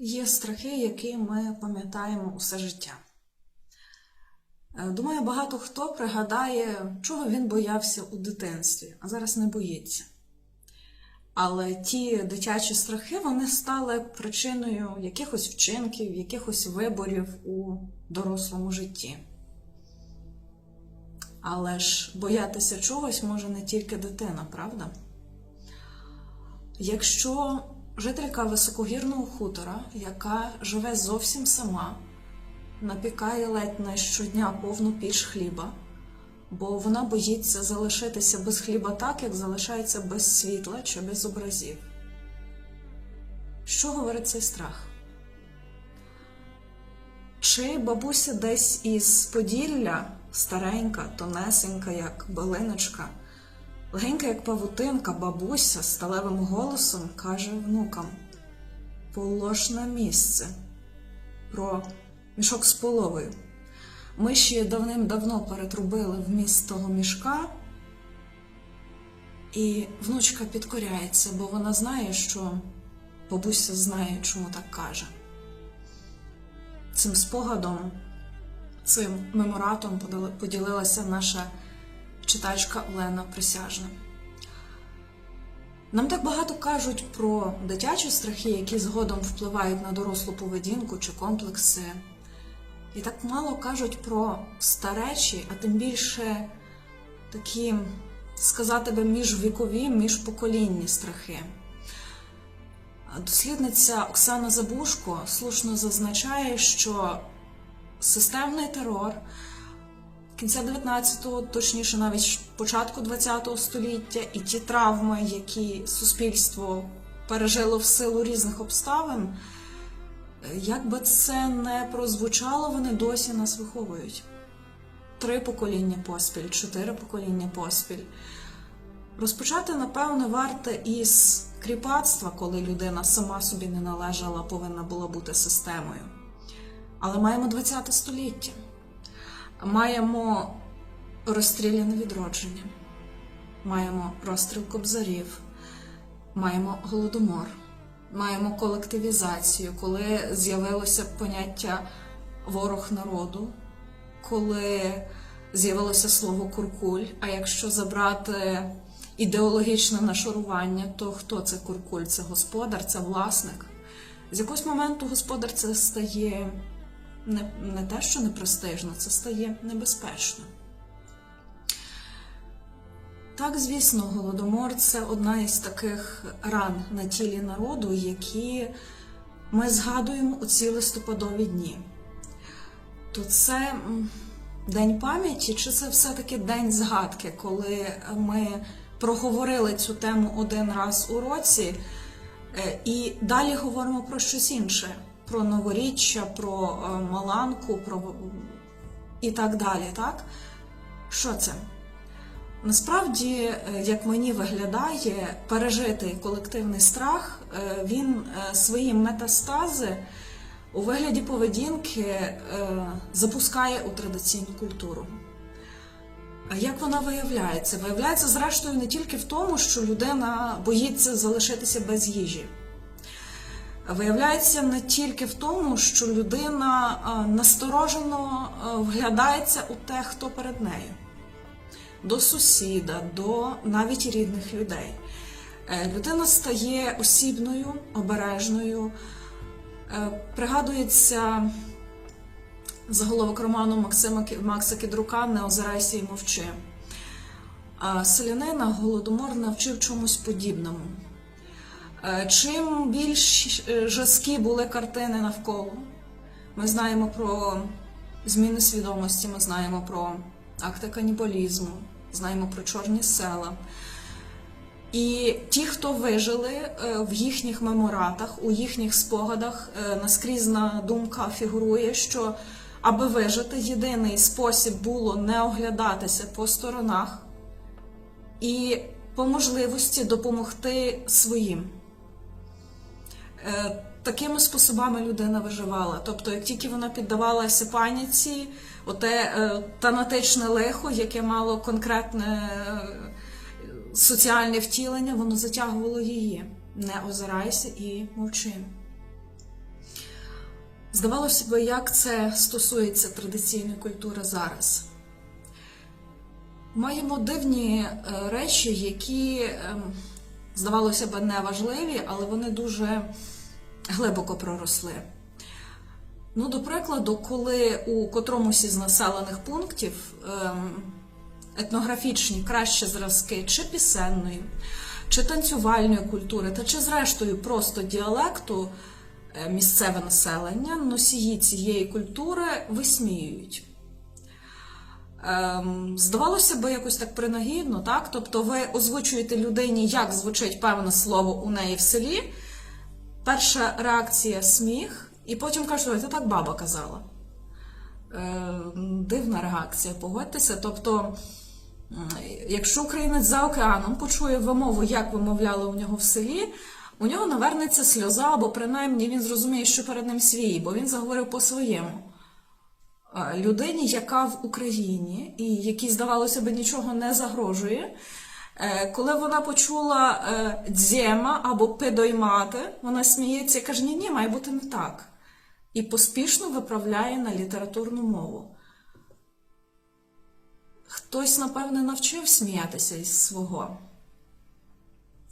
Є страхи, які ми пам'ятаємо усе життя. Е, Думаю, багато хто пригадає, чого він боявся у дитинстві, а зараз не боїться. Але ті дитячі страхи вони стали причиною якихось вчинків, якихось виборів у дорослому житті. Але ж боятися чогось може не тільки дитина, правда? Якщо жителька високогірного хутора, яка живе зовсім сама, напікає ледь не щодня повну піч хліба, бо вона боїться залишитися без хліба так, як залишається без світла чи без образів. Що говорить цей страх? Чи бабуся десь із Поділля, старенька, тонесенька, як балиночка, легенька, як павутинка, бабуся сталевим голосом каже внукам: Полож на місце про мішок з половою. Ми ще давним-давно перетрубили вміст того мішка, і внучка підкоряється, бо вона знає, що бабуся знає, чому так каже. Цим спогадом, цим меморатом поділилася наша читачка Олена Присяжна. Нам так багато кажуть про дитячі страхи, які згодом впливають на дорослу поведінку чи комплекси. І так мало кажуть про старечі, а тим більше такі, сказати би, міжвікові, міжпоколінні страхи. Дослідниця Оксана Забушко слушно зазначає, що системний терор кінця 19-го, точніше навіть початку 20-го століття, і ті травми, які суспільство пережило в силу різних обставин, як би це не прозвучало, вони досі нас виховують. Три покоління поспіль, чотири покоління поспіль. Розпочати, напевне, варто із кріпацтва, коли людина сама собі не належала, повинна була бути системою. Але маємо ХХ століття, маємо розстріляне відродження, маємо розстріл кобзарів, маємо голодомор, маємо колективізацію, коли з'явилося поняття ворог народу, коли з'явилося слово куркуль. А якщо забрати ідеологічне нашарування, то хто це куркуль? Це господар, це власник. З якогось моменту господар це стає не, не те, що непрестижно, це стає небезпечно. Так, звісно, голодомор це одна із таких ран на тілі народу, які ми згадуємо у ці листопадові дні. То це день пам'яті, чи це все-таки день згадки, коли ми проговорили цю тему один раз у році, е, і далі говоримо про щось інше: про новоріччя, про е, маланку, про і так далі. Так? Що це? Насправді, е, як мені виглядає, пережитий колективний страх, е, він свої метастази у вигляді поведінки запускає у традиційну культуру. А як вона виявляється? Виявляється, зрештою, не тільки в тому, що людина боїться залишитися без їжі. Виявляється не тільки в тому, що людина е, насторожено е, вглядається у те, хто перед нею, до сусіда, до навіть рідних людей. Е, Людина стає осібною, обережною. Пригадується заголовок роману Максима Макса Кідрука Не озирайся і мовчи. А Селянина Голодомор навчив чомусь подібному. Е, Чим більш е, жорсткі були картини навколо, ми знаємо про зміни свідомості, ми знаємо про акти канібалізму, знаємо про чорні села. І ті, хто вижили е, в їхніх меморатах, у їхніх спогадах, наскрізна думка фігурує, що аби вижити, єдиний спосіб було не оглядатися по сторонах і по можливості допомогти своїм. Е, Такими способами людина виживала. Тобто, як тільки вона піддавалася паніці, оте е, танатичне лихо, яке мало конкретне е, соціальне втілення, воно затягувало її. Не озирайся і мовчи. Здавалося б, як це стосується традиційної культури зараз. Маємо дивні речі, які, ем, здавалося б, неважливі, але вони дуже глибоко проросли. Ну, до прикладу, коли у котромусь із населених пунктів ем, етнографічні кращі зразки чи пісенної, чи танцювальної культури, та чи зрештою просто діалекту е, місцеве населення, носії цієї культури висміюють. Ем, здавалося би, якось так принагідно, так? Тобто ви озвучуєте людині, як звучить певне слово у неї в селі. Перша реакція сміх, і потім кажуть, «Ой, це так баба казала. Е, дивна реакція, погодьтеся. Тобто, якщо українець за океаном почує вимову, як вимовляли у нього в селі, у нього навернеться сльоза, або принаймні він зрозуміє, що перед ним свій, бо він заговорив по-своєму. Е, Людині, яка в Україні і якій, здавалося б, нічого не загрожує, е, коли вона почула е, дзєма або пидоймати, вона сміється і каже, ні, ні, має бути не так. І поспішно виправляє на літературну мову. Хтось, напевне, навчив сміятися із свого.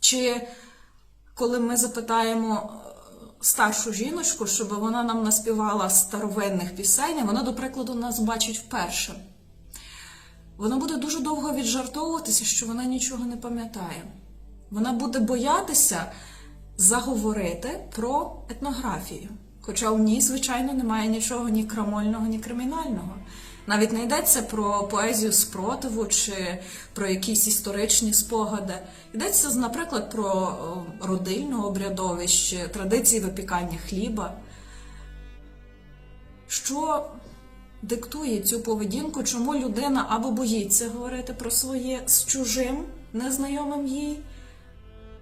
Чи коли ми запитаємо старшу жіночку, щоб вона нам наспівала старовинних пісень, вона, до прикладу, нас бачить вперше. Вона буде дуже довго віджартовуватися, що вона нічого не пам'ятає. Вона буде боятися заговорити про етнографію. Хоча в ній, звичайно, немає нічого ні крамольного, ні кримінального. Навіть не йдеться про поезію спротиву чи про якісь історичні спогади. Йдеться, наприклад, про родильне обрядовище, традиції випікання хліба. Що диктує цю поведінку, чому людина або боїться говорити про своє з чужим, незнайомим їй,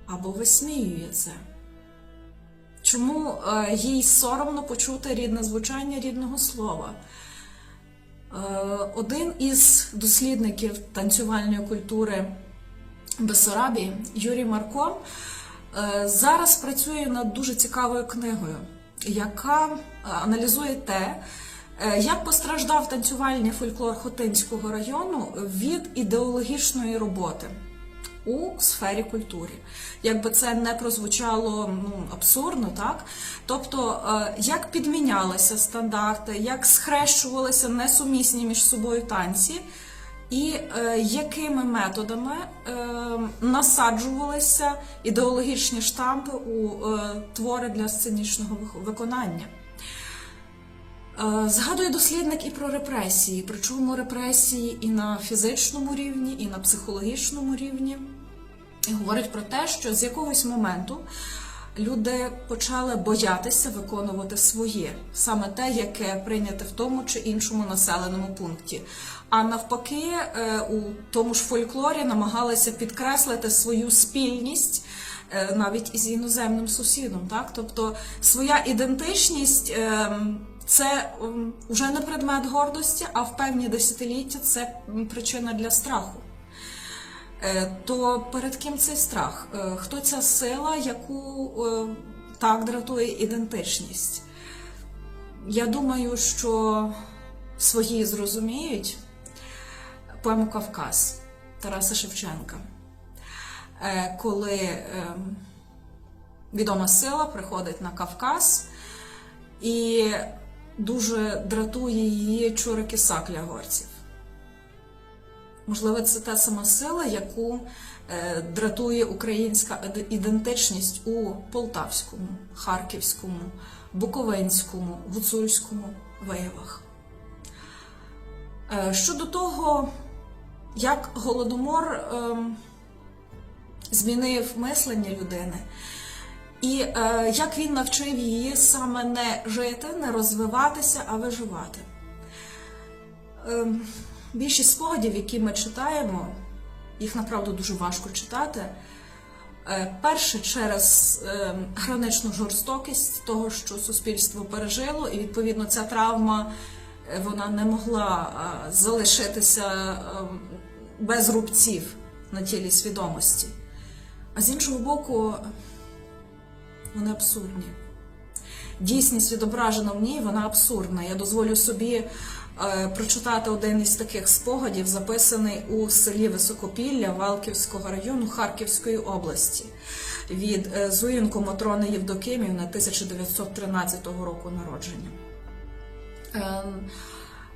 або висміює це. Чому е, їй соромно почути рідне звучання рідного слова? Е, один із дослідників танцювальної культури Бесарабії, Юрій Марко, е, зараз працює над дуже цікавою книгою, яка аналізує те, як постраждав танцювальний фольклор Хотинського району від ідеологічної роботи у сфері культури. Якби це не прозвучало ну, абсурдно, так? Тобто, е, як підмінялися стандарти, як схрещувалися несумісні між собою танці, і е, якими методами е, насаджувалися ідеологічні штампи у твори для сценічного виконання. Е, Згадує дослідник і про репресії, причому репресії і на фізичному рівні, і на психологічному рівні. І говорить про те, що з якогось моменту люди почали боятися виконувати своє, саме те, яке прийняте в тому чи іншому населеному пункті. А навпаки, е, у тому ж фольклорі намагалися підкреслити свою спільність е, навіть із іноземним сусідом. Так? Тобто своя ідентичність ем, це ем, вже не предмет гордості, а в певні десятиліття це причина для страху. Е, То перед ким цей страх? Е, Хто ця сила, яку е, так дратує ідентичність? Я думаю, що свої зрозуміють поему Кавказ Тараса Шевченка, коли е, відома сила приходить на Кавказ і дуже дратує її чурики сакля горців. Можливо, це та сама сила, яку е, дратує українська ідентичність у Полтавському, Харківському, Буковинському, Гуцульському виявах. Е, щодо того, як голодомор ем, змінив мислення людини, і е, як він навчив її саме не жити, не розвиватися, а виживати. Ем, Більшість спогадів, які ми читаємо, їх направду дуже важко читати. Е, Перше, через е, граничну жорстокість того, що суспільство пережило, і відповідно ця травма е, вона не могла е, залишитися е, без рубців на тілі свідомості. А з іншого боку, вони абсурдні. дійсність відображена в ній, вона абсурдна. Я дозволю собі е, прочитати один із таких спогадів, записаний у селі Високопілля Валківського району Харківської області від е, Зуїнко Матрони Євдокимівни 1913 року народження. Ем,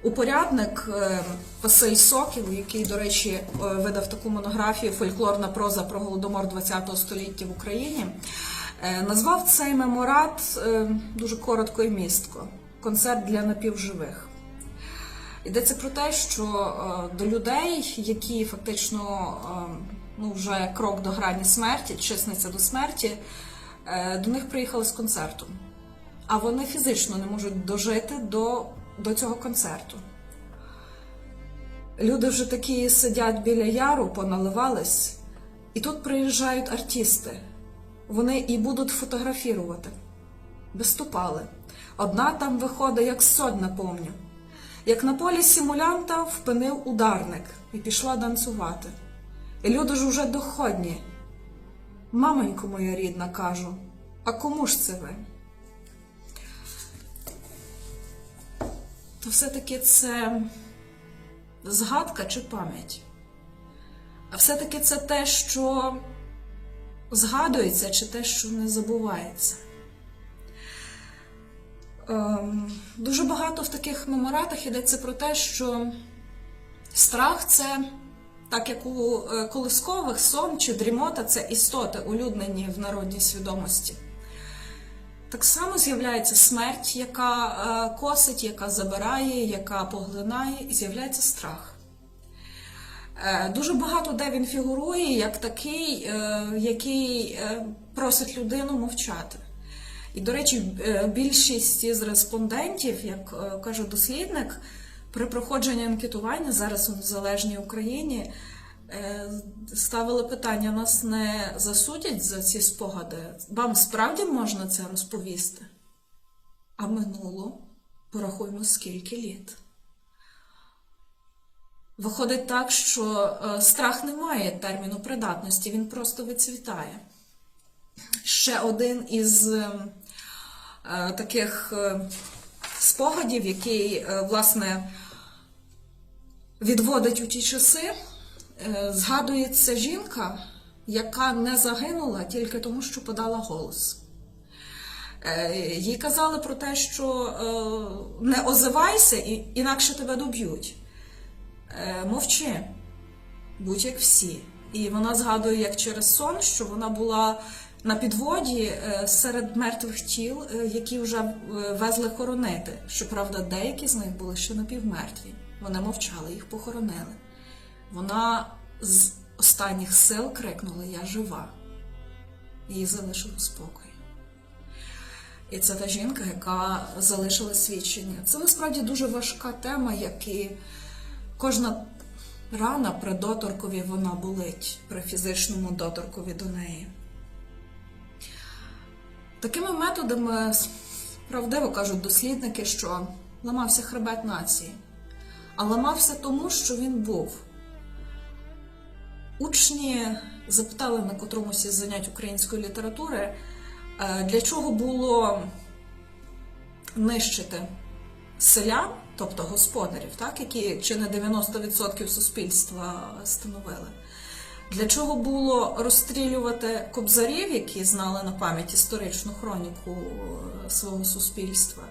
Упорядник е, Василь Сокіл, який, до речі, е, видав таку монографію Фольклорна проза про голодомор ХХ століття в Україні, назвав цей меморат е, дуже коротко і містко концерт для напівживих. Йдеться про те, що е, до людей, які фактично е, ну, вже крок до грані смерті, чесниця до смерті, е, до них приїхали з концертом. А вони фізично не можуть дожити до, до цього концерту. Люди вже такі сидять біля яру, поналивались, і тут приїжджають артисти. Вони і будуть фотографірувати. Виступали. Одна там виходить, як сотня, помню. Як на полі симулянта впинив ударник і пішла танцювати. І люди ж уже доходні. Мамонько моя рідна, кажу, а кому ж це ви? То все-таки це згадка чи пам'ять? А все-таки це те, що згадується, чи те, що не забувається. Ем, Дуже багато в таких меморатах йдеться про те, що страх це, так як у е, колискових, сон чи дрімота це істоти, улюблені в народній свідомості. Так само з'являється смерть, яка е, косить, яка забирає, яка поглинає, і з'являється страх. Е, Дуже багато де він фігурує як такий, е, який е, просить людину мовчати. І, до речі, більшість із респондентів, як каже дослідник, при проходженні анкетування зараз у незалежній Україні ставили питання: нас не засудять за ці спогади. Вам справді можна це розповісти? А минуло порахуємо скільки літ. Виходить так, що е, страх не має терміну придатності, він просто вицвітає. Ще один із е, таких е, спогадів, який, власне, відводить у ті часи, згадується жінка, яка не загинула тільки тому, що подала голос. Їй казали про те, що не озивайся, інакше тебе доб'ють. Е, Мовчи, будь як всі. І вона згадує, як через сон, що вона була на підводі е, серед мертвих тіл, е, які вже везли хоронити. Щоправда, деякі з них були ще напівмертві. Вони мовчали, їх похоронили. Вона з останніх сил крикнула Я жива. Її залишив у спокій. І це та жінка, яка залишила свідчення. Це насправді дуже важка тема, як і кожна рана при доторкові вона болить, при фізичному доторкові до неї. Такими методами, правдиво кажуть дослідники, що ламався хребет нації, а ламався тому, що він був. Учні запитали на котромусь із занять української літератури, е, для чого було нищити селян, тобто господарів, так, які чи не 90% суспільства становили. Для чого було розстрілювати кобзарів, які знали на пам'ять історичну хроніку е, свого суспільства?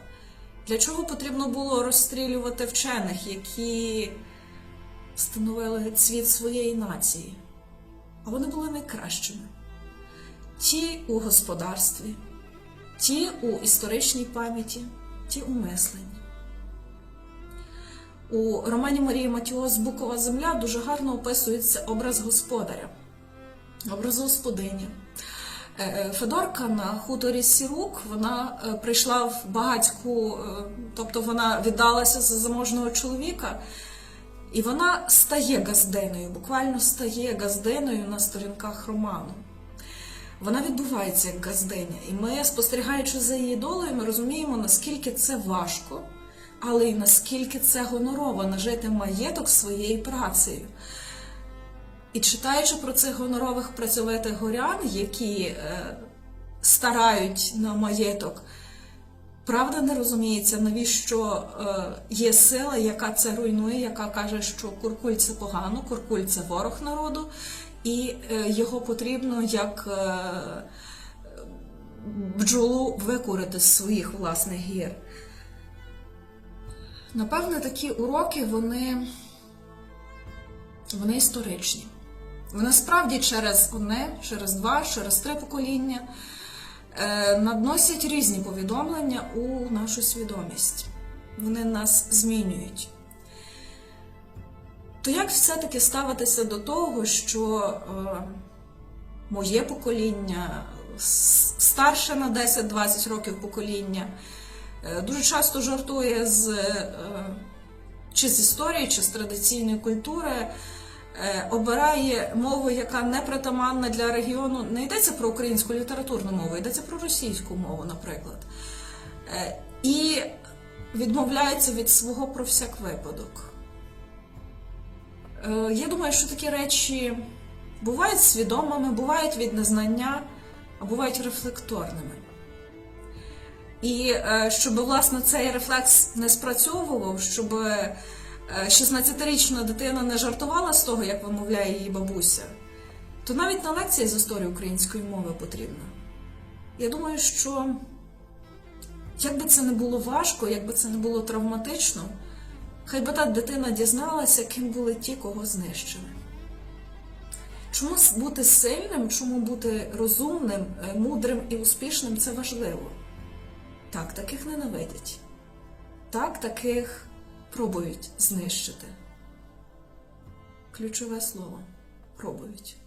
Для чого потрібно було розстрілювати вчених, які становили цвіт своєї нації? А вони були найкращими. Ті у господарстві, ті у історичній пам'яті, ті у мисленні. У романі Марії Матіос Букова земля дуже гарно описується образ господаря, образ господині. Е, е, Федорка на хуторі Сірук вона е, прийшла в багатьку, тобто вона віддалася за заможного чоловіка, і вона стає газдиною, буквально стає газдиною на сторінках роману. Вона відбувається як газдиня, і ми, спостерігаючи за її долею, ми розуміємо, наскільки це важко, але й наскільки це гонорово нажити маєток своєю працею. І читаючи про цих гонорових працьовитих горян, які е, старають на маєток, правда не розуміється, навіщо е, є сила, яка це руйнує, яка каже, що куркуль це погано, куркуль це ворог народу, і е, його потрібно як е, бджолу викурити з своїх власних гір. Напевне, такі уроки вони, вони історичні. Вони справді через одне, через два, через три покоління е, надносять різні повідомлення у нашу свідомість. Вони нас змінюють. То як все-таки ставитися до того, що е, моє покоління, старше на 10-20 років покоління, дуже часто жартує з е, чи з історії, чи з традиційної культури, е, обирає мову, яка не притаманна для регіону. Не йдеться про українську літературну мову, йдеться про російську мову, наприклад. Е, І відмовляється від свого про всяк випадок. Е, Я думаю, що такі речі бувають свідомими, бувають від незнання, а бувають рефлекторними. І е, щоб власне цей рефлекс не спрацьовував, щоб е, 16-річна дитина не жартувала з того, як вимовляє її бабуся, то навіть на лекції з історії української мови потрібно. Я думаю, що як би це не було важко, як би це не було травматично, хай би та дитина дізналася, ким були ті, кого знищили. Чому бути сильним, чому бути розумним, е, мудрим і успішним це важливо. Так, таких ненавидять. Так, таких пробують знищити. Ключове слово пробують.